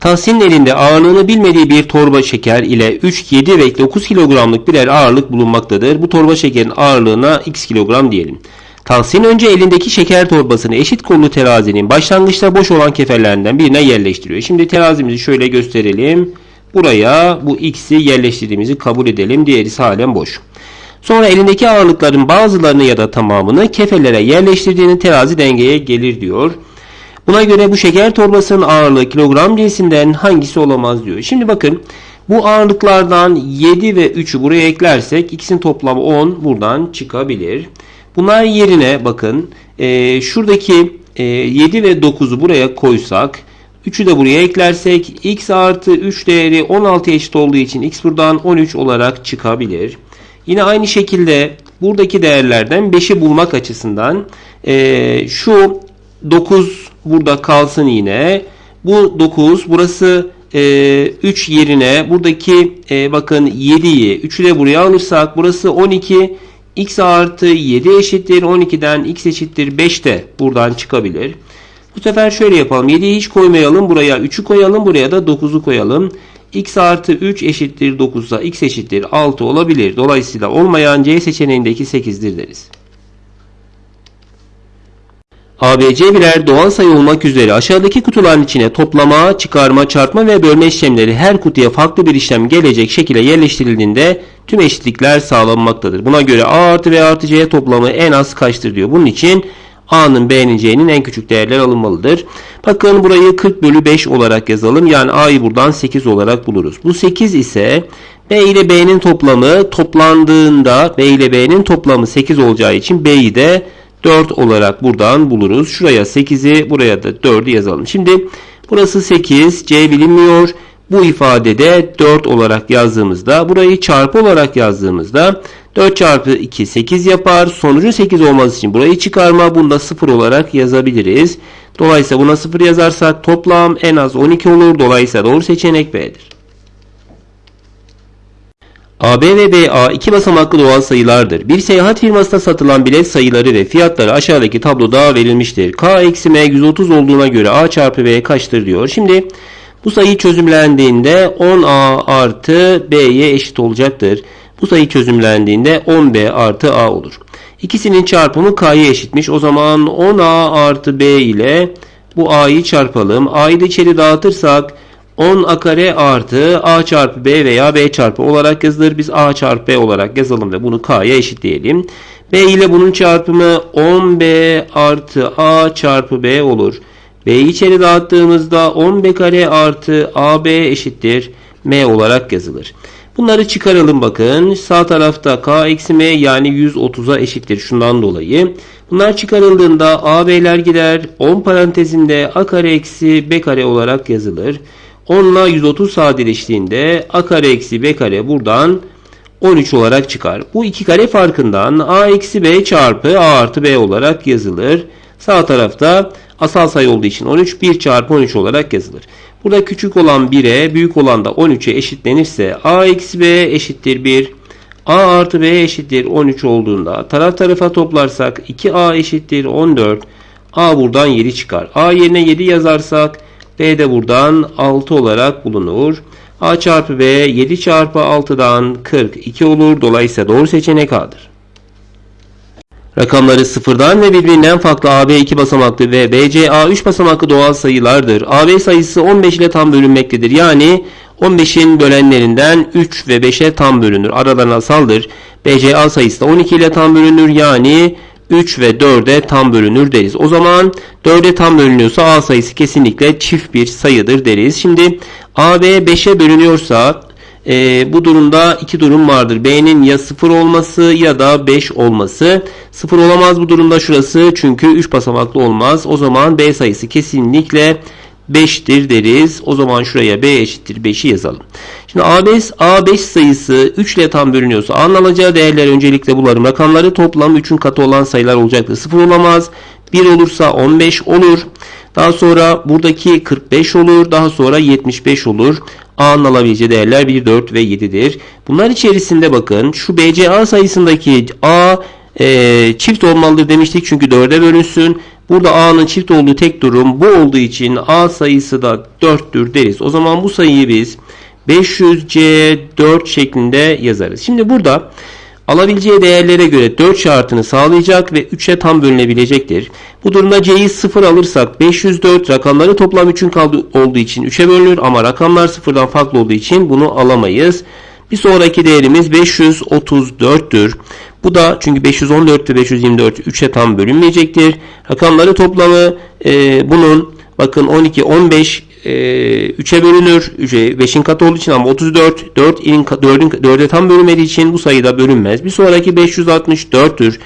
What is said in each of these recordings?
Tahsin'in elinde ağırlığını bilmediği bir torba şeker ile 3, 7 ve 9 kilogramlık birer ağırlık bulunmaktadır. Bu torba şekerin ağırlığına x kilogram diyelim. Tahsin önce elindeki şeker torbasını eşit kollu terazinin başlangıçta boş olan kefelerinden birine yerleştiriyor. Şimdi terazimizi şöyle gösterelim. Buraya bu x'i yerleştirdiğimizi kabul edelim. Diğeri halen boş. Sonra elindeki ağırlıkların bazılarını ya da tamamını kefelere yerleştirdiğini terazi dengeye gelir diyor. Buna göre bu şeker torbasının ağırlığı kilogram cinsinden hangisi olamaz diyor. Şimdi bakın bu ağırlıklardan 7 ve 3'ü buraya eklersek ikisinin toplamı 10 buradan çıkabilir. Bunlar yerine bakın e, şuradaki e, 7 ve 9'u buraya koysak 3'ü de buraya eklersek x artı 3 değeri 16 eşit olduğu için x buradan 13 olarak çıkabilir. Yine aynı şekilde buradaki değerlerden 5'i bulmak açısından e, şu 9 burada kalsın yine. Bu 9 burası e, 3 yerine buradaki e, bakın 7'yi 3'ü de buraya alırsak burası 12 x artı 7 eşittir 12'den x eşittir 5 de buradan çıkabilir. Bu sefer şöyle yapalım. 7'yi hiç koymayalım. Buraya 3'ü koyalım. Buraya da 9'u koyalım. x artı 3 eşittir 9'da x eşittir 6 olabilir. Dolayısıyla olmayan C seçeneğindeki 8'dir deriz. ABC birer doğal sayı olmak üzere aşağıdaki kutuların içine toplama, çıkarma, çarpma ve bölme işlemleri her kutuya farklı bir işlem gelecek şekilde yerleştirildiğinde tüm eşitlikler sağlanmaktadır. Buna göre A artı B artı C toplamı en az kaçtır diyor. Bunun için A'nın B'nin C'nin en küçük değerler alınmalıdır. Bakın burayı 40 bölü 5 olarak yazalım. Yani A'yı buradan 8 olarak buluruz. Bu 8 ise B ile B'nin toplamı toplandığında B ile B'nin toplamı 8 olacağı için B'yi de 4 olarak buradan buluruz. Şuraya 8'i buraya da 4'ü yazalım. Şimdi burası 8 C bilinmiyor. Bu ifadede 4 olarak yazdığımızda burayı çarpı olarak yazdığımızda 4 çarpı 2 8 yapar. Sonucun 8 olması için burayı çıkarma. Bunu da 0 olarak yazabiliriz. Dolayısıyla buna 0 yazarsak toplam en az 12 olur. Dolayısıyla doğru seçenek B'dir. AB ve BA iki basamaklı doğal sayılardır. Bir seyahat firmasında satılan bilet sayıları ve fiyatları aşağıdaki tabloda verilmiştir. K eksi M 130 olduğuna göre A çarpı B kaçtır diyor. Şimdi bu sayı çözümlendiğinde 10A artı B'ye eşit olacaktır. Bu sayı çözümlendiğinde 10B artı A olur. İkisinin çarpımı K'ya eşitmiş. O zaman 10A artı B ile bu A'yı çarpalım. A'yı da içeri dağıtırsak 10 a kare artı a çarpı b veya b çarpı olarak yazılır. Biz a çarpı b olarak yazalım ve bunu k'ya eşitleyelim. b ile bunun çarpımı 10b artı a çarpı b olur. b'yi içeri dağıttığımızda 10b kare artı ab eşittir m olarak yazılır. Bunları çıkaralım bakın. Sağ tarafta k eksi m yani 130'a eşittir şundan dolayı. Bunlar çıkarıldığında ab'ler gider. 10 parantezinde a kare eksi b kare olarak yazılır. 10 ile 130 sadeleştiğinde a kare eksi b kare buradan 13 olarak çıkar. Bu iki kare farkından a eksi b çarpı a artı b olarak yazılır. Sağ tarafta asal sayı olduğu için 13 1 çarpı 13 olarak yazılır. Burada küçük olan 1'e büyük olan da 13'e eşitlenirse a eksi b eşittir 1 a artı b eşittir 13 olduğunda taraf tarafa toplarsak 2a eşittir 14 a buradan 7 çıkar. a yerine 7 yazarsak B de buradan 6 olarak bulunur. A çarpı B 7 çarpı 6'dan 42 olur. Dolayısıyla doğru seçenek A'dır. Rakamları sıfırdan ve birbirinden farklı AB 2 basamaklı ve BCA 3 basamaklı doğal sayılardır. AB sayısı 15 ile tam bölünmektedir. Yani 15'in bölenlerinden 3 ve 5'e tam bölünür. Aralarına asaldır. BCA sayısı da 12 ile tam bölünür. Yani 3 ve 4'e tam bölünür deriz. O zaman 4'e tam bölünüyorsa A sayısı kesinlikle çift bir sayıdır deriz. Şimdi AB 5'e bölünüyorsa e, bu durumda iki durum vardır. B'nin ya 0 olması ya da 5 olması. 0 olamaz bu durumda şurası çünkü 3 basamaklı olmaz. O zaman B sayısı kesinlikle 5'tir deriz. O zaman şuraya B eşittir 5'i yazalım. Şimdi A5, A5 sayısı 3 ile tam bölünüyorsa A'nın alacağı değerler öncelikle bularım. Rakamları toplam 3'ün katı olan sayılar olacaktır. 0 olamaz. 1 olursa 15 olur. Daha sonra buradaki 45 olur. Daha sonra 75 olur. A'nın alabileceği değerler 1, 4 ve 7'dir. Bunlar içerisinde bakın şu BCA sayısındaki A e, çift olmalıdır demiştik çünkü 4'e bölünsün. Burada A'nın çift olduğu tek durum bu olduğu için A sayısı da 4'tür deriz. O zaman bu sayıyı biz 500C4 şeklinde yazarız. Şimdi burada alabileceği değerlere göre 4 şartını sağlayacak ve 3'e tam bölünebilecektir. Bu durumda C'yi 0 alırsak 504 rakamları toplam 3'ün kaldığı olduğu için 3'e bölünür ama rakamlar sıfırdan farklı olduğu için bunu alamayız. Bir sonraki değerimiz 534'tür. Bu da çünkü 514 ve 524 3'e tam bölünmeyecektir. Rakamları toplamı e, bunun bakın 12, 15 e, 3'e bölünür. 5'in katı olduğu için ama 34 4 in 4'ün 4'e tam bölünmediği için bu sayıda bölünmez. Bir sonraki 564'tür.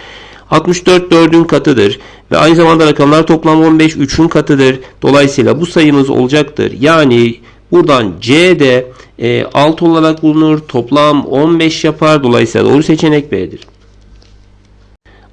64 4'ün katıdır ve aynı zamanda rakamlar toplamı 15 3'ün katıdır. Dolayısıyla bu sayımız olacaktır. Yani buradan C'de e, 6 olarak bulunur. Toplam 15 yapar. Dolayısıyla doğru seçenek B'dir.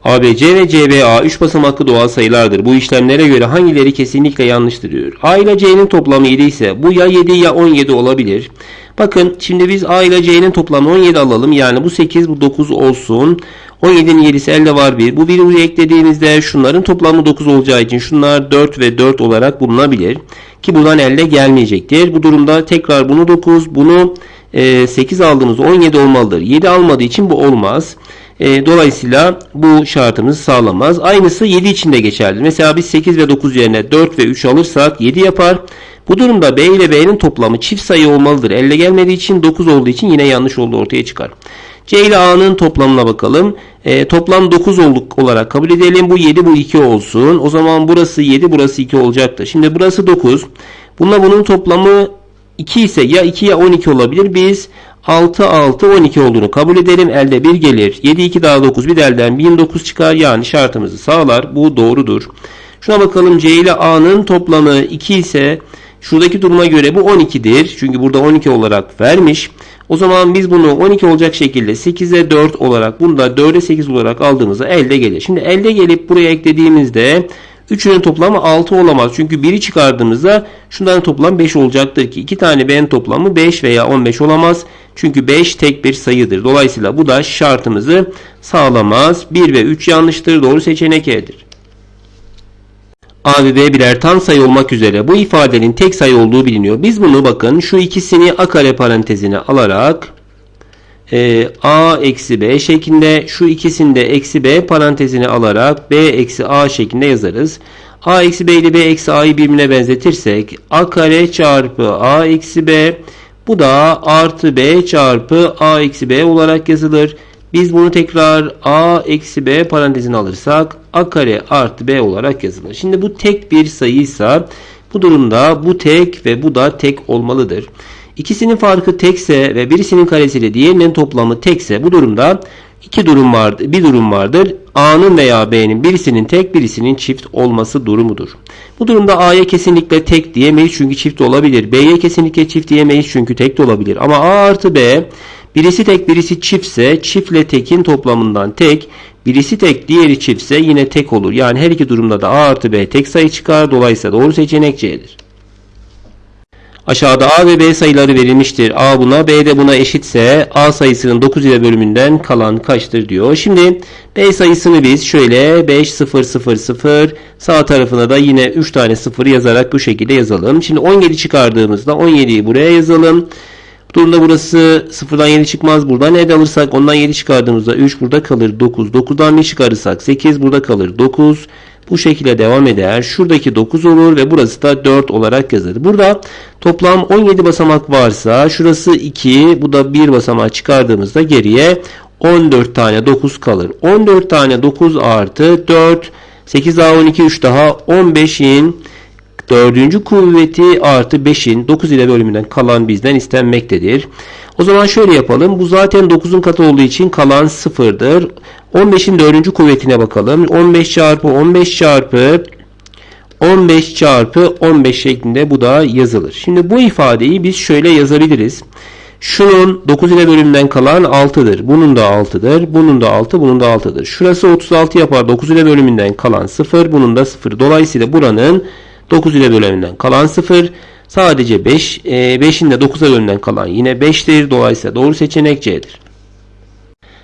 ABC ve CBA 3 basamaklı doğal sayılardır. Bu işlemlere göre hangileri kesinlikle yanlıştır diyor. A ile C'nin toplamı 7 ise bu ya 7 ya 17 olabilir. Bakın şimdi biz A ile C'nin toplamı 17 alalım. Yani bu 8 bu 9 olsun. 17'nin 7'si elde var 1. Bu 1'i buraya eklediğimizde şunların toplamı 9 olacağı için şunlar 4 ve 4 olarak bulunabilir. Ki buradan elde gelmeyecektir. Bu durumda tekrar bunu 9 bunu e, 8 aldığımız 17 olmalıdır. 7 almadığı için bu olmaz. E, dolayısıyla bu şartımızı sağlamaz. Aynısı 7 için de geçerli. Mesela biz 8 ve 9 yerine 4 ve 3 alırsak 7 yapar. Bu durumda B ile B'nin toplamı çift sayı olmalıdır. Elle gelmediği için 9 olduğu için yine yanlış olduğu ortaya çıkar. C ile A'nın toplamına bakalım. E, toplam 9 olduk olarak kabul edelim. Bu 7 bu 2 olsun. O zaman burası 7 burası 2 olacaktır. Şimdi burası 9. Bununla bunun toplamı 2 ise ya 2 ya 12 olabilir. Biz 6 6 12 olduğunu kabul edelim. Elde 1 gelir. 7 2 daha 9 bir de elden 1009 çıkar. Yani şartımızı sağlar. Bu doğrudur. Şuna bakalım C ile A'nın toplamı 2 ise şuradaki duruma göre bu 12'dir. Çünkü burada 12 olarak vermiş. O zaman biz bunu 12 olacak şekilde 8'e 4 olarak bunu da 4'e 8 olarak aldığımızda elde gelir. Şimdi elde gelip buraya eklediğimizde 3'ünün toplamı 6 olamaz. Çünkü 1'i çıkardığımızda şunların toplam 5 olacaktır ki 2 tane B'nin toplamı 5 veya 15 olamaz. Çünkü 5 tek bir sayıdır. Dolayısıyla bu da şartımızı sağlamaz. 1 ve 3 yanlıştır. Doğru seçenek E'dir. A ve B birer tam sayı olmak üzere bu ifadenin tek sayı olduğu biliniyor. Biz bunu bakın şu ikisini a kare parantezine alarak e, a eksi b şeklinde şu ikisini de eksi b parantezine alarak b eksi a şeklinde yazarız. a eksi b ile b eksi a'yı birbirine benzetirsek a kare çarpı a eksi b bu da artı b çarpı a eksi b olarak yazılır. Biz bunu tekrar a eksi b parantezine alırsak a kare artı b olarak yazılır. Şimdi bu tek bir sayıysa bu durumda bu tek ve bu da tek olmalıdır. İkisinin farkı tekse ve birisinin karesiyle diğerinin toplamı tekse bu durumda iki durum vardır. Bir durum vardır. A'nın veya B'nin birisinin tek birisinin çift olması durumudur. Bu durumda A'ya kesinlikle tek diyemeyiz çünkü çift olabilir. B'ye kesinlikle çift diyemeyiz çünkü tek de olabilir. Ama A artı B birisi tek birisi çiftse çiftle tekin toplamından tek birisi tek diğeri çiftse yine tek olur. Yani her iki durumda da A artı B tek sayı çıkar. Dolayısıyla doğru seçenek C'dir. Aşağıda A ve B sayıları verilmiştir. A buna, B de buna eşitse A sayısının 9 ile bölümünden kalan kaçtır diyor. Şimdi B sayısını biz şöyle 5 0 0 0 sağ tarafına da yine 3 tane 0 yazarak bu şekilde yazalım. Şimdi 17 çıkardığımızda 17'yi buraya yazalım. Bu durumda burası 0'dan 7 çıkmaz. Buradan ne alırsak ondan 7 çıkardığımızda 3 burada kalır 9. 9'dan 1 çıkarırsak 8 burada kalır 9. Bu şekilde devam eder. Şuradaki 9 olur ve burası da 4 olarak yazılır. Burada toplam 17 basamak varsa şurası 2 bu da 1 basamağı çıkardığımızda geriye 14 tane 9 kalır. 14 tane 9 artı 4 8 daha 12 3 daha 15'in dördüncü kuvveti artı 5'in 9 ile bölümünden kalan bizden istenmektedir. O zaman şöyle yapalım. Bu zaten 9'un katı olduğu için kalan 0'dır. 15'in dördüncü kuvvetine bakalım. 15 çarpı 15 çarpı 15 çarpı 15 şeklinde bu da yazılır. Şimdi bu ifadeyi biz şöyle yazabiliriz. Şunun 9 ile bölümünden kalan 6'dır. Bunun da 6'dır. Bunun da 6, bunun da 6'dır. Şurası 36 yapar. 9 ile bölümünden kalan 0, bunun da 0. Dolayısıyla buranın 9 ile bölümünden kalan 0. Sadece 5. 5'in de 9'a bölümünden kalan yine 5'tir. Dolayısıyla doğru seçenek C'dir.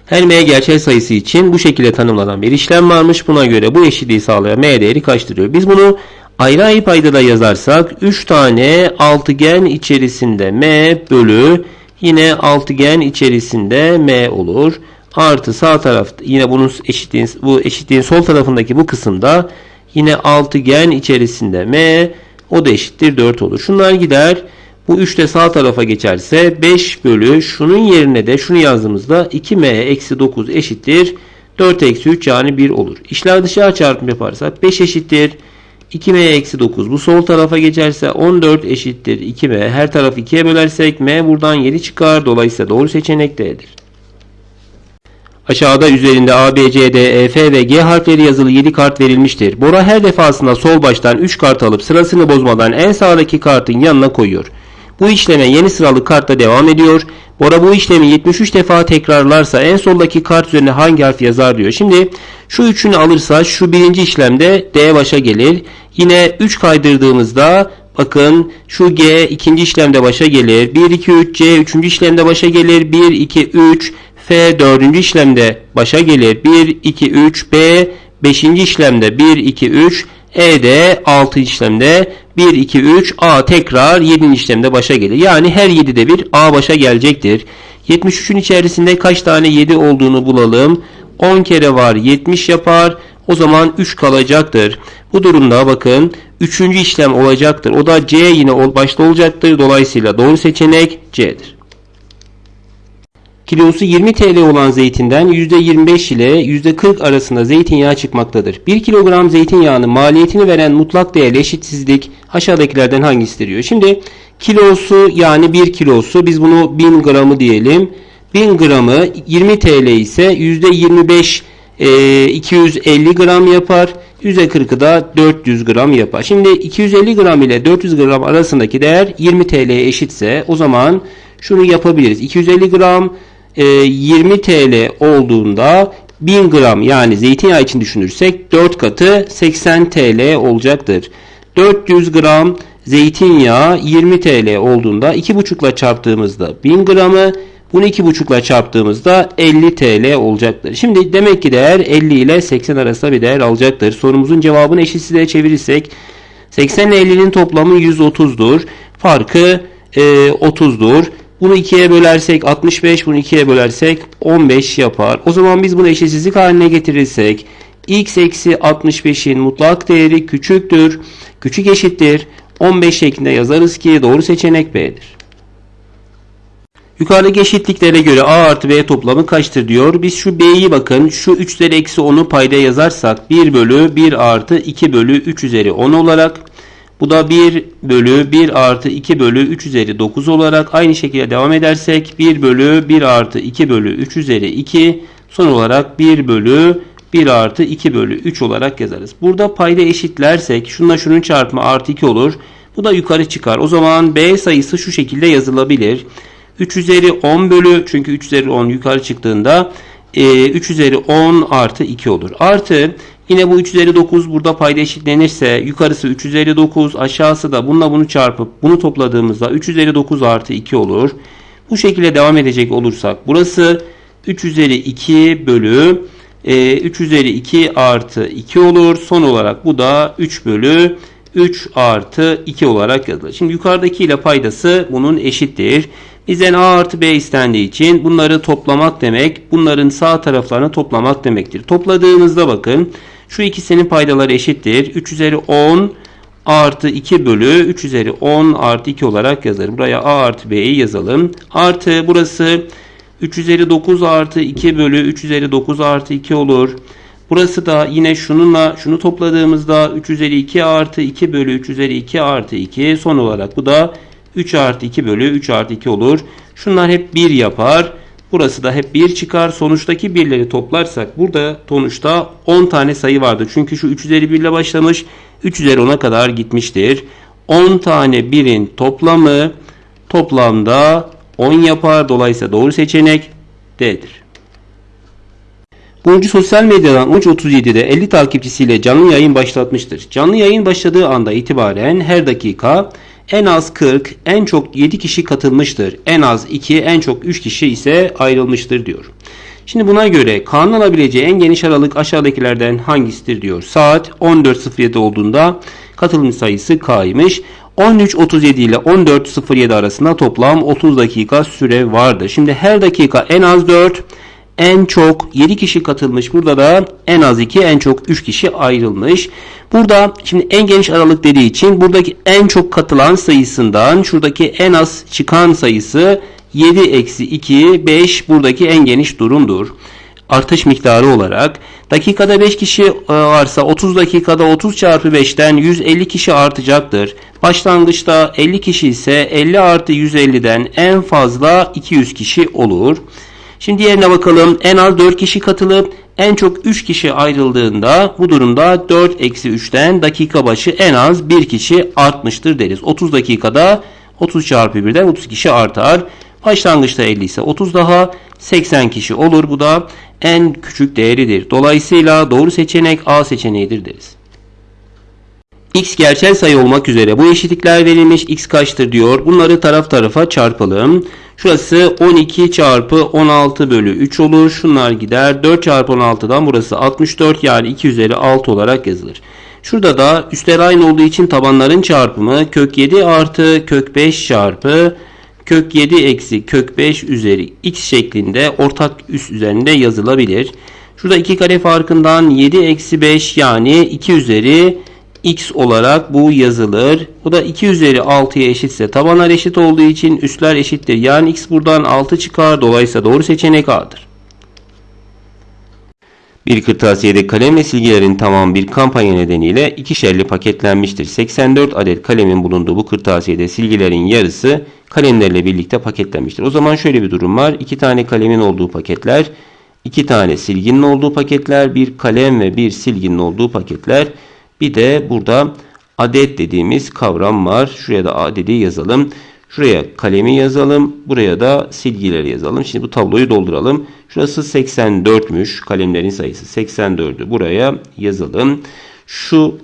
Her m gerçel sayısı için bu şekilde tanımlanan bir işlem varmış. Buna göre bu eşitliği sağlayan m değeri kaçtır diyor. Biz bunu ayrı ayrı paydada yazarsak 3 tane altıgen içerisinde m bölü yine altıgen içerisinde m olur. Artı sağ taraf yine bunun eşitliğin bu eşitliğin sol tarafındaki bu kısımda yine altıgen içerisinde m o da eşittir 4 olur. Şunlar gider. Bu 3 de sağ tarafa geçerse 5 bölü şunun yerine de şunu yazdığımızda 2m eksi 9 eşittir 4 eksi 3 yani 1 olur. İşler dışarı çarpım yaparsak 5 eşittir 2m eksi 9 bu sol tarafa geçerse 14 eşittir 2m her tarafı 2'ye bölersek m buradan 7 çıkar dolayısıyla doğru seçenek D'dir. Aşağıda üzerinde A, B, C, D, E, F ve G harfleri yazılı 7 kart verilmiştir. Bora her defasında sol baştan 3 kart alıp sırasını bozmadan en sağdaki kartın yanına koyuyor. Bu işleme yeni sıralı kartla devam ediyor. Bora bu işlemi 73 defa tekrarlarsa en soldaki kart üzerine hangi harf yazar diyor. Şimdi şu üçünü alırsa şu birinci işlemde D başa gelir. Yine 3 kaydırdığımızda bakın şu G ikinci işlemde başa gelir. 1, 2, 3 C üçüncü işlemde başa gelir. 1, 2, 3 F dördüncü işlemde başa gelir. 1, 2, 3 B beşinci işlemde 1, 2, 3 E de 6 işlemde 1, 2, 3 A tekrar 7. işlemde başa gelir. Yani her 7'de bir A başa gelecektir. 73'ün içerisinde kaç tane 7 olduğunu bulalım. 10 kere var 70 yapar. O zaman 3 kalacaktır. Bu durumda bakın 3. işlem olacaktır. O da C yine başta olacaktır. Dolayısıyla doğru seçenek C'dir. Kilosu 20 TL olan zeytinden %25 ile %40 arasında zeytinyağı çıkmaktadır. 1 kilogram zeytinyağının maliyetini veren mutlak değerli eşitsizlik aşağıdakilerden hangisidir diyor. Şimdi kilosu yani 1 kilosu biz bunu 1000 gramı diyelim. 1000 gramı 20 TL ise %25 e, 250 gram yapar. %40'ı da 400 gram yapar. Şimdi 250 gram ile 400 gram arasındaki değer 20 TL'ye eşitse o zaman şunu yapabiliriz. 250 gram 20 e, TL olduğunda 1000 gram yani zeytinyağı için düşünürsek 4 katı 80 TL olacaktır. 400 gram zeytinyağı 20 TL olduğunda 2,5 ile çarptığımızda 1000 gramı bunu 2,5 ile çarptığımızda 50 TL olacaktır. Şimdi demek ki değer 50 ile 80 arasında bir değer alacaktır. Sorumuzun cevabını eşitsizliğe çevirirsek 80 ile 50'nin toplamı 130'dur. Farkı e, 30'dur. Bunu 2'ye bölersek 65, bunu 2'ye bölersek 15 yapar. O zaman biz bunu eşitsizlik haline getirirsek x eksi 65'in mutlak değeri küçüktür. Küçük eşittir. 15 şeklinde yazarız ki doğru seçenek B'dir. Yukarıdaki eşitliklere göre A artı B toplamı kaçtır diyor. Biz şu B'yi bakın şu 3 üzeri eksi 10'u payda yazarsak 1 bölü 1 artı 2 bölü 3 üzeri 10 olarak bu da 1 bölü 1 artı 2 bölü 3 üzeri 9 olarak aynı şekilde devam edersek 1 bölü 1 artı 2 bölü 3 üzeri 2 son olarak 1 bölü 1 artı 2 bölü 3 olarak yazarız. Burada payda eşitlersek şununla şunun çarpımı artı 2 olur. Bu da yukarı çıkar. O zaman B sayısı şu şekilde yazılabilir. 3 üzeri 10 bölü çünkü 3 üzeri 10 yukarı çıktığında 3 e, üzeri 10 artı 2 olur. Artı Yine bu 3 üzeri 9 burada payda eşitlenirse yukarısı 3 üzeri 9 aşağısı da bununla bunu çarpıp bunu topladığımızda 3 üzeri 9 artı 2 olur. Bu şekilde devam edecek olursak burası 3 üzeri 2 bölü 3 e, üzeri 2 artı 2 olur. Son olarak bu da 3 bölü 3 artı 2 olarak yazılır. Şimdi yukarıdaki ile paydası bunun eşittir. Bizden A artı B istendiği için bunları toplamak demek bunların sağ taraflarını toplamak demektir. Topladığımızda bakın şu ikisinin paydaları eşittir. 3 üzeri 10 artı 2 bölü 3 üzeri 10 artı 2 olarak yazarım. Buraya a artı b'yi yazalım. Artı burası 3 üzeri 9 artı 2 bölü 3 üzeri 9 artı 2 olur. Burası da yine şununla şunu topladığımızda 3 üzeri 2 artı 2 bölü 3 üzeri 2 artı 2 son olarak bu da 3 artı 2 bölü 3 artı 2 olur. Şunlar hep 1 yapar. Burası da hep 1 çıkar. Sonuçtaki birleri toplarsak burada sonuçta 10 tane sayı vardı. Çünkü şu 3 üzeri 1 ile başlamış. 3 üzeri 10'a kadar gitmiştir. 10 tane 1'in toplamı toplamda 10 yapar. Dolayısıyla doğru seçenek D'dir. Burcu sosyal medyadan Uç 37'de 50 takipçisiyle canlı yayın başlatmıştır. Canlı yayın başladığı anda itibaren her dakika en az 40, en çok 7 kişi katılmıştır. En az 2, en çok 3 kişi ise ayrılmıştır diyor. Şimdi buna göre K'nın alabileceği en geniş aralık aşağıdakilerden hangisidir diyor. Saat 14.07 olduğunda katılım sayısı K'ymış. 13.37 ile 14.07 arasında toplam 30 dakika süre vardı. Şimdi her dakika en az 4, en çok 7 kişi katılmış. Burada da en az 2, en çok 3 kişi ayrılmış. Burada şimdi en geniş aralık dediği için buradaki en çok katılan sayısından şuradaki en az çıkan sayısı 7 eksi 2, 5 buradaki en geniş durumdur. Artış miktarı olarak dakikada 5 kişi e, varsa 30 dakikada 30 çarpı 5'ten 150 kişi artacaktır. Başlangıçta 50 kişi ise 50 artı 150'den en fazla 200 kişi olur. Şimdi diğerine bakalım. En az 4 kişi katılıp en çok 3 kişi ayrıldığında bu durumda 4 eksi 3'ten dakika başı en az 1 kişi artmıştır deriz. 30 dakikada 30 çarpı 1'den 30 kişi artar. Başlangıçta 50 ise 30 daha 80 kişi olur. Bu da en küçük değeridir. Dolayısıyla doğru seçenek A seçeneğidir deriz. X gerçel sayı olmak üzere bu eşitlikler verilmiş. X kaçtır diyor. Bunları taraf tarafa çarpalım. Şurası 12 çarpı 16 bölü 3 olur. Şunlar gider. 4 çarpı 16'dan burası 64 yani 2 üzeri 6 olarak yazılır. Şurada da üstler aynı olduğu için tabanların çarpımı kök 7 artı kök 5 çarpı kök 7 eksi kök 5 üzeri x şeklinde ortak üst üzerinde yazılabilir. Şurada 2 kare farkından 7 eksi 5 yani 2 üzeri x olarak bu yazılır. Bu da 2 üzeri 6'ya eşitse tabanlar eşit olduğu için üstler eşittir. Yani x buradan 6 çıkar. Dolayısıyla doğru seçenek A'dır. Bir kırtasiyede kalem ve silgilerin tamamı bir kampanya nedeniyle ikişerli paketlenmiştir. 84 adet kalemin bulunduğu bu kırtasiyede silgilerin yarısı kalemlerle birlikte paketlenmiştir. O zaman şöyle bir durum var. 2 tane kalemin olduğu paketler, 2 tane silginin olduğu paketler, bir kalem ve bir silginin olduğu paketler. Bir de burada adet dediğimiz kavram var. Şuraya da adedi yazalım. Şuraya kalemi yazalım. Buraya da silgileri yazalım. Şimdi bu tabloyu dolduralım. Şurası 84'müş. Kalemlerin sayısı 84'ü. Buraya yazalım. Şu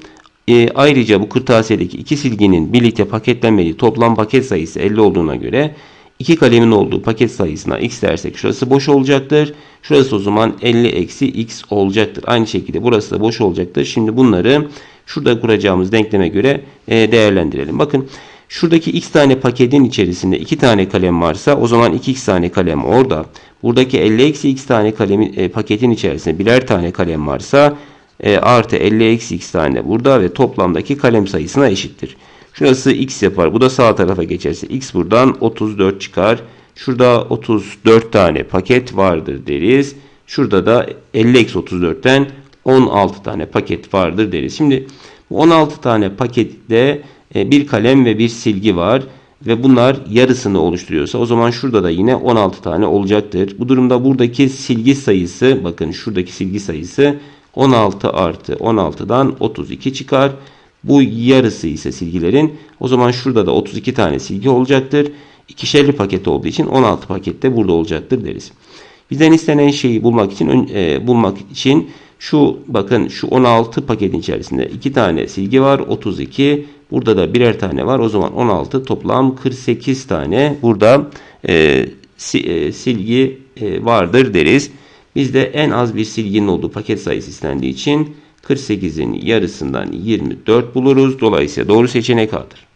e, ayrıca bu kırtasiyedeki iki silginin birlikte paketlenmediği toplam paket sayısı 50 olduğuna göre iki kalemin olduğu paket sayısına x dersek şurası boş olacaktır. Şurası o zaman 50 eksi x olacaktır. Aynı şekilde burası da boş olacaktır. Şimdi bunları şurada kuracağımız denkleme göre e, değerlendirelim. Bakın şuradaki x tane paketin içerisinde 2 tane kalem varsa o zaman 2x tane kalem orada. Buradaki 50 eksi x tane kalemin, e, paketin içerisinde birer tane kalem varsa e, artı 50 eksi x tane burada ve toplamdaki kalem sayısına eşittir. Şurası x yapar. Bu da sağ tarafa geçerse x buradan 34 çıkar. Şurada 34 tane paket vardır deriz. Şurada da 50 eksi 34'ten 16 tane paket vardır deriz. Şimdi bu 16 tane pakette e, bir kalem ve bir silgi var ve bunlar yarısını oluşturuyorsa o zaman şurada da yine 16 tane olacaktır. Bu durumda buradaki silgi sayısı bakın şuradaki silgi sayısı 16 artı 16'dan 32 çıkar. Bu yarısı ise silgilerin o zaman şurada da 32 tane silgi olacaktır. İkişerli paket olduğu için 16 pakette burada olacaktır deriz. Bizden istenen şeyi bulmak için e, bulmak için şu bakın şu 16 paketin içerisinde 2 tane silgi var 32 burada da birer tane var o zaman 16 toplam 48 tane burada e, si, e, silgi e, vardır deriz. Bizde en az bir silginin olduğu paket sayısı istendiği için 48'in yarısından 24 buluruz. Dolayısıyla doğru seçenek A'dır.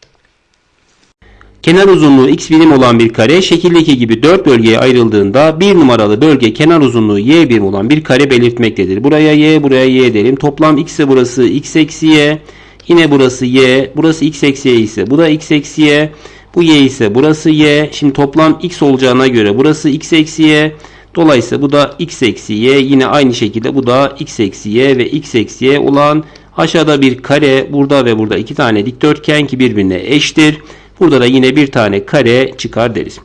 Kenar uzunluğu x birim olan bir kare şekildeki gibi 4 bölgeye ayrıldığında bir numaralı bölge kenar uzunluğu y birim olan bir kare belirtmektedir. Buraya y, buraya y derim. Toplam x ise burası x eksi y. Yine burası y. Burası x eksi y ise bu da x eksi y. Bu y ise burası y. Şimdi toplam x olacağına göre burası x eksi y. Dolayısıyla bu da x eksi y. Yine aynı şekilde bu da x eksi y ve x eksi y olan aşağıda bir kare burada ve burada iki tane dikdörtgen ki birbirine eştir. Burada da yine bir tane kare çıkar deriz.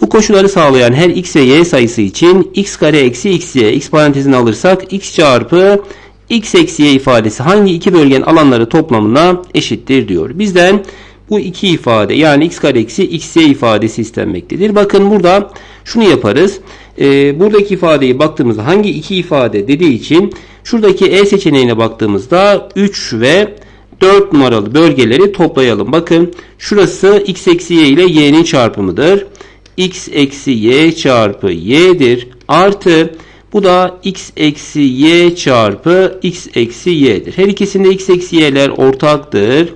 Bu koşulları sağlayan her x ve y sayısı için x kare eksi x y x parantezini alırsak x çarpı x eksi y ifadesi hangi iki bölgenin alanları toplamına eşittir diyor. Bizden bu iki ifade yani x kare eksi x y ifadesi istenmektedir. Bakın burada şunu yaparız. Ee, buradaki ifadeyi baktığımızda hangi iki ifade dediği için şuradaki E seçeneğine baktığımızda 3 ve 4 numaralı bölgeleri toplayalım. Bakın şurası x eksi y ile y'nin çarpımıdır. x eksi y çarpı y'dir. Artı Bu da x eksi y çarpı x eksi y'dir. Her ikisinde x eksi y'ler ortaktır.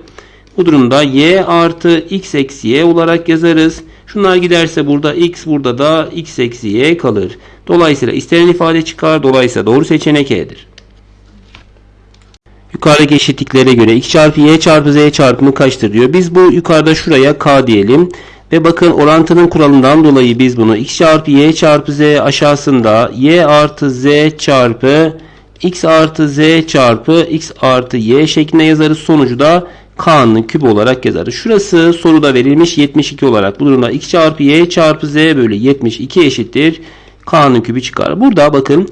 Bu durumda y artı x eksi y olarak yazarız. Şunlar giderse burada x burada da x eksi y kalır. Dolayısıyla istenen ifade çıkar. Dolayısıyla doğru seçenek E'dir. Yukarıdaki eşitliklere göre x çarpı y çarpı z çarpımı kaçtır diyor. Biz bu yukarıda şuraya k diyelim. Ve bakın orantının kuralından dolayı biz bunu x çarpı y çarpı z aşağısında y artı z çarpı x artı z çarpı x artı y şeklinde yazarız. Sonucu da k'nın kübü olarak yazarız. Şurası soruda verilmiş 72 olarak. Bu durumda x çarpı y çarpı z bölü 72 eşittir. k'nın kübü çıkar. Burada bakın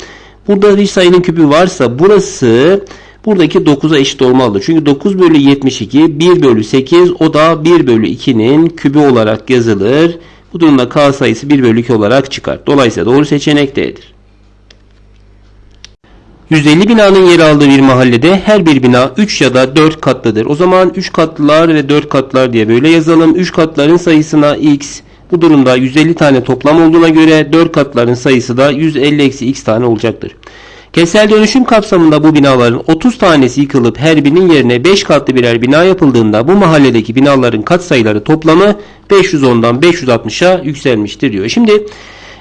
burada bir sayının kübü varsa burası buradaki 9'a eşit olmalıdır. Çünkü 9 bölü 72 1 bölü 8 o da 1 bölü 2'nin kübü olarak yazılır. Bu durumda k sayısı 1 bölü 2 olarak çıkar. Dolayısıyla doğru seçenek D'dir. 150 binanın yer aldığı bir mahallede her bir bina 3 ya da 4 katlıdır. O zaman 3 katlılar ve 4 katlar diye böyle yazalım. 3 katların sayısına x. Bu durumda 150 tane toplam olduğuna göre 4 katların sayısı da 150 eksi x tane olacaktır. Kentsel dönüşüm kapsamında bu binaların 30 tanesi yıkılıp her birinin yerine 5 katlı birer bina yapıldığında bu mahalledeki binaların katsayıları toplamı 510'dan 560'a yükselmiştir diyor. Şimdi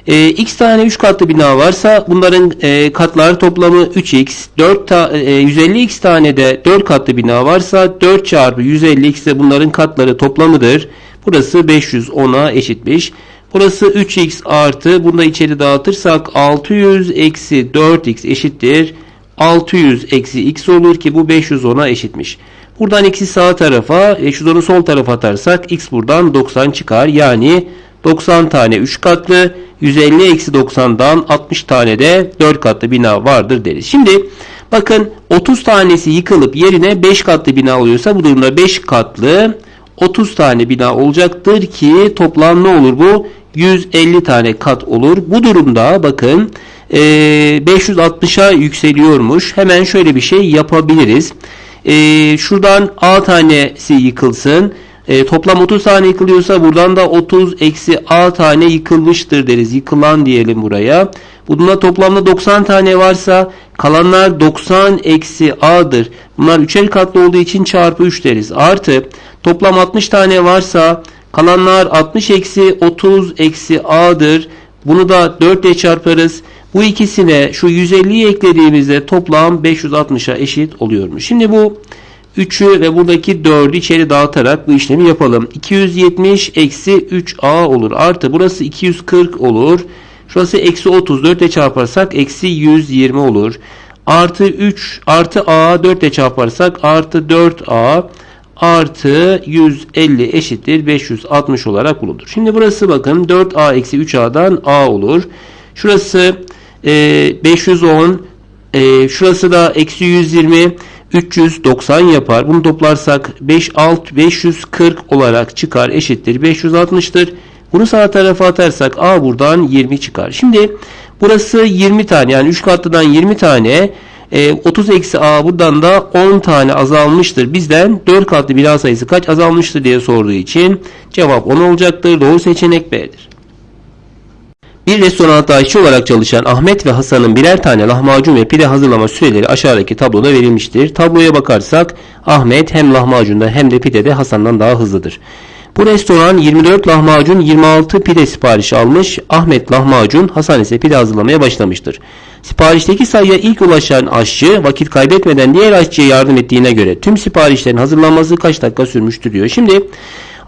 e, x tane 3 katlı bina varsa bunların e, katları toplamı 3x, 4 ta, e, 150x tane de 4 katlı bina varsa 4 çarpı 150x de bunların katları toplamıdır. Burası 510'a eşitmiş. Burası 3x artı bunu da içeri dağıtırsak 600 eksi 4x eşittir. 600 eksi x olur ki bu 510'a eşitmiş. Buradan x'i sağ tarafa, 510'u sol tarafa atarsak x buradan 90 çıkar. Yani 90 tane 3 katlı, 150 eksi 90'dan 60 tane de 4 katlı bina vardır deriz. Şimdi bakın 30 tanesi yıkılıp yerine 5 katlı bina oluyorsa bu durumda 5 katlı 30 tane bina olacaktır ki toplam ne olur bu? 150 tane kat olur. Bu durumda bakın e, 560'a yükseliyormuş. Hemen şöyle bir şey yapabiliriz. E, şuradan A tanesi yıkılsın. E, toplam 30 tane yıkılıyorsa buradan da 30 eksi A tane yıkılmıştır deriz. Yıkılan diyelim buraya. Bunda toplamda 90 tane varsa kalanlar 90 eksi A'dır. Bunlar üçer katlı olduğu için çarpı 3 deriz. Artı toplam 60 tane varsa kalanlar 60 eksi 30 eksi A'dır. Bunu da 4 ile çarparız. Bu ikisine şu 150'yi eklediğimizde toplam 560'a eşit oluyormuş. Şimdi bu 3'ü ve buradaki 4'ü içeri dağıtarak bu işlemi yapalım. 270 eksi 3a olur. Artı burası 240 olur. Şurası eksi 34 ile çarparsak eksi 120 olur. Artı 3 artı a 4 ile çarparsak artı 4a artı 150 eşittir 560 olarak bulunur. Şimdi burası bakın 4a eksi 3a'dan a olur. Şurası e, 510 e, şurası da eksi 120 390 yapar. Bunu toplarsak 5 alt 540 olarak çıkar eşittir 560'tır. Bunu sağ tarafa atarsak A buradan 20 çıkar. Şimdi burası 20 tane yani 3 katlıdan 20 tane e, 30 eksi A buradan da 10 tane azalmıştır. Bizden 4 katlı bina sayısı kaç azalmıştır diye sorduğu için cevap 10 olacaktır. Doğru seçenek B'dir. Bir restoranda aşçı olarak çalışan Ahmet ve Hasan'ın birer tane lahmacun ve pide hazırlama süreleri aşağıdaki tabloda verilmiştir. Tabloya bakarsak Ahmet hem lahmacunda hem de pidede Hasan'dan daha hızlıdır. Bu restoran 24 lahmacun 26 pide siparişi almış. Ahmet lahmacun, Hasan ise pide hazırlamaya başlamıştır. Siparişteki sayıya ilk ulaşan aşçı vakit kaybetmeden diğer aşçıya yardım ettiğine göre tüm siparişlerin hazırlanması kaç dakika sürmüştür diyor. Şimdi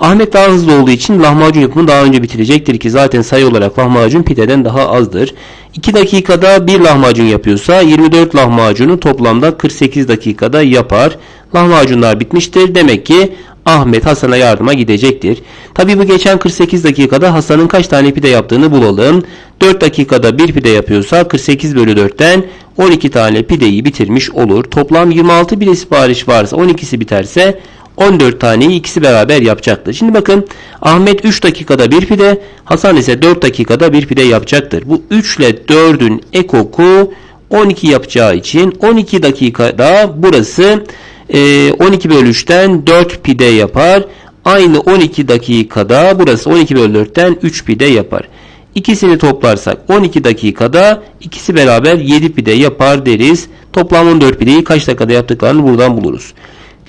Ahmet daha hızlı olduğu için lahmacun yapımını daha önce bitirecektir ki zaten sayı olarak lahmacun pideden daha azdır. 2 dakikada bir lahmacun yapıyorsa 24 lahmacunu toplamda 48 dakikada yapar. Lahmacunlar bitmiştir. Demek ki Ahmet Hasan'a yardıma gidecektir. Tabi bu geçen 48 dakikada Hasan'ın kaç tane pide yaptığını bulalım. 4 dakikada bir pide yapıyorsa 48 bölü 4'ten 12 tane pideyi bitirmiş olur. Toplam 26 pide sipariş varsa 12'si biterse 14 taneyi ikisi beraber yapacaktır. Şimdi bakın Ahmet 3 dakikada bir pide, Hasan ise 4 dakikada bir pide yapacaktır. Bu 3 ile 4'ün ekoku 12 yapacağı için 12 dakikada burası 12 bölü 3'ten 4 pide yapar. Aynı 12 dakikada burası 12 bölü 4'ten 3 pide yapar. İkisini toplarsak 12 dakikada ikisi beraber 7 pide yapar deriz. Toplam 14 pideyi kaç dakikada yaptıklarını buradan buluruz.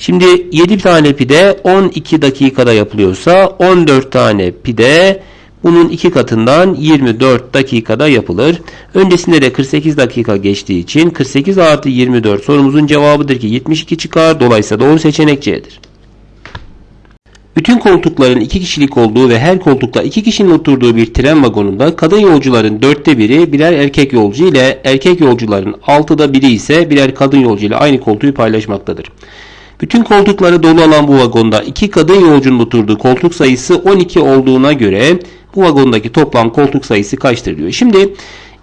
Şimdi 7 tane pide 12 dakikada yapılıyorsa 14 tane pide bunun iki katından 24 dakikada yapılır. Öncesinde de 48 dakika geçtiği için 48 artı 24 sorumuzun cevabıdır ki 72 çıkar. Dolayısıyla doğru seçenek C'dir. Bütün koltukların iki kişilik olduğu ve her koltukta iki kişinin oturduğu bir tren vagonunda kadın yolcuların dörtte biri birer erkek yolcu ile erkek yolcuların altıda biri ise birer kadın yolcu ile aynı koltuğu paylaşmaktadır. Bütün koltukları dolu olan bu vagonda iki kadın yolcunun oturduğu koltuk sayısı 12 olduğuna göre bu vagondaki toplam koltuk sayısı kaçtır diyor. Şimdi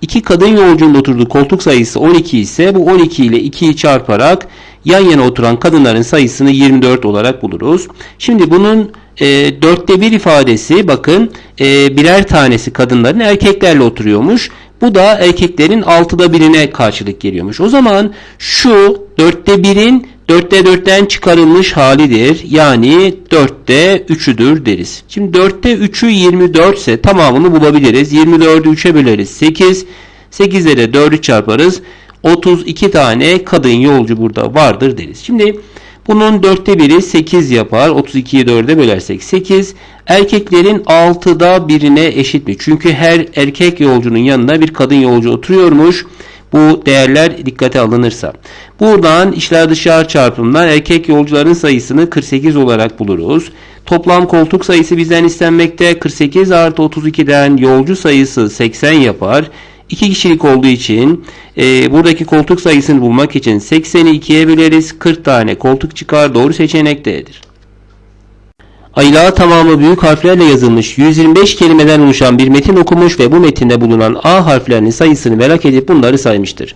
iki kadın yolcunun oturduğu koltuk sayısı 12 ise bu 12 ile 2'yi çarparak yan yana oturan kadınların sayısını 24 olarak buluruz. Şimdi bunun e, dörtte bir ifadesi bakın e, birer tanesi kadınların erkeklerle oturuyormuş. Bu da erkeklerin altıda birine karşılık geliyormuş. O zaman şu dörtte birin dörtte dörtten çıkarılmış halidir. Yani dörtte üçüdür deriz. Şimdi dörtte üçü 24 ise tamamını bulabiliriz. 24'ü 3'e böleriz 8. 8'e de 4'ü çarparız. 32 tane kadın yolcu burada vardır deriz. Şimdi bunun dörtte biri 8 yapar. 32'yi 4'e bölersek 8. Erkeklerin 6'da birine eşit mi? Çünkü her erkek yolcunun yanında bir kadın yolcu oturuyormuş. Bu değerler dikkate alınırsa. Buradan içler dışarı çarpımından erkek yolcuların sayısını 48 olarak buluruz. Toplam koltuk sayısı bizden istenmekte. 48 artı 32'den yolcu sayısı 80 yapar. 2 kişilik olduğu için e, buradaki koltuk sayısını bulmak için 80'i 2'ye böleriz. 40 tane koltuk çıkar. Doğru seçenek D'dir. Ayla tamamı büyük harflerle yazılmış 125 kelimeden oluşan bir metin okumuş ve bu metinde bulunan A harflerinin sayısını merak edip bunları saymıştır.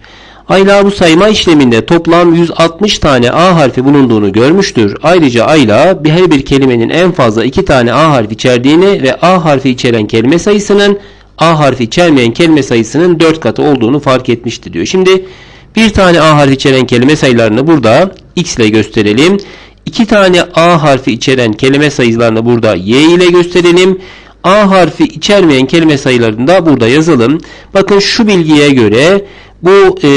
Ayla bu sayma işleminde toplam 160 tane A harfi bulunduğunu görmüştür. Ayrıca Ayla her bir kelimenin en fazla 2 tane A harfi içerdiğini ve A harfi içeren kelime sayısının A harfi içermeyen kelime sayısının 4 katı olduğunu fark etmişti diyor. Şimdi bir tane A harfi içeren kelime sayılarını burada X ile gösterelim. 2 tane A harfi içeren kelime sayılarını burada Y ile gösterelim. A harfi içermeyen kelime sayılarını da burada yazalım. Bakın şu bilgiye göre bu e,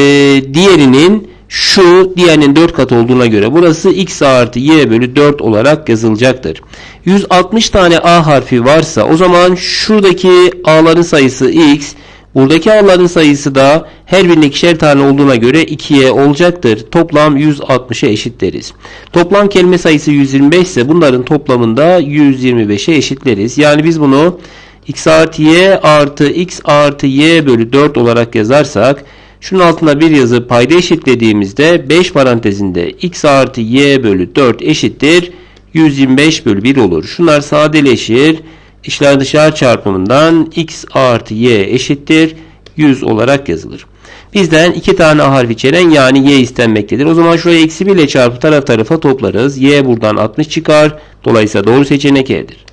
diğerinin şu diğerinin 4 katı olduğuna göre burası x artı y bölü 4 olarak yazılacaktır. 160 tane a harfi varsa o zaman şuradaki a'ların sayısı x, buradaki a'ların sayısı da her birine ikişer tane olduğuna göre 2'ye olacaktır. Toplam 160'a eşit deriz. Toplam kelime sayısı 125 ise bunların toplamında 125'e eşitleriz. Yani biz bunu x artı y artı x artı y bölü 4 olarak yazarsak şunun altına bir yazı payda eşitlediğimizde 5 parantezinde x artı y bölü 4 eşittir 125 bölü 1 olur. Şunlar sadeleşir. İçler dışarı çarpımından x artı y eşittir 100 olarak yazılır. Bizden iki tane A harfi içeren yani y istenmektedir. O zaman şuraya eksi 1 ile çarpı taraf tarafa toplarız. y buradan 60 çıkar. Dolayısıyla doğru seçenek E'dir.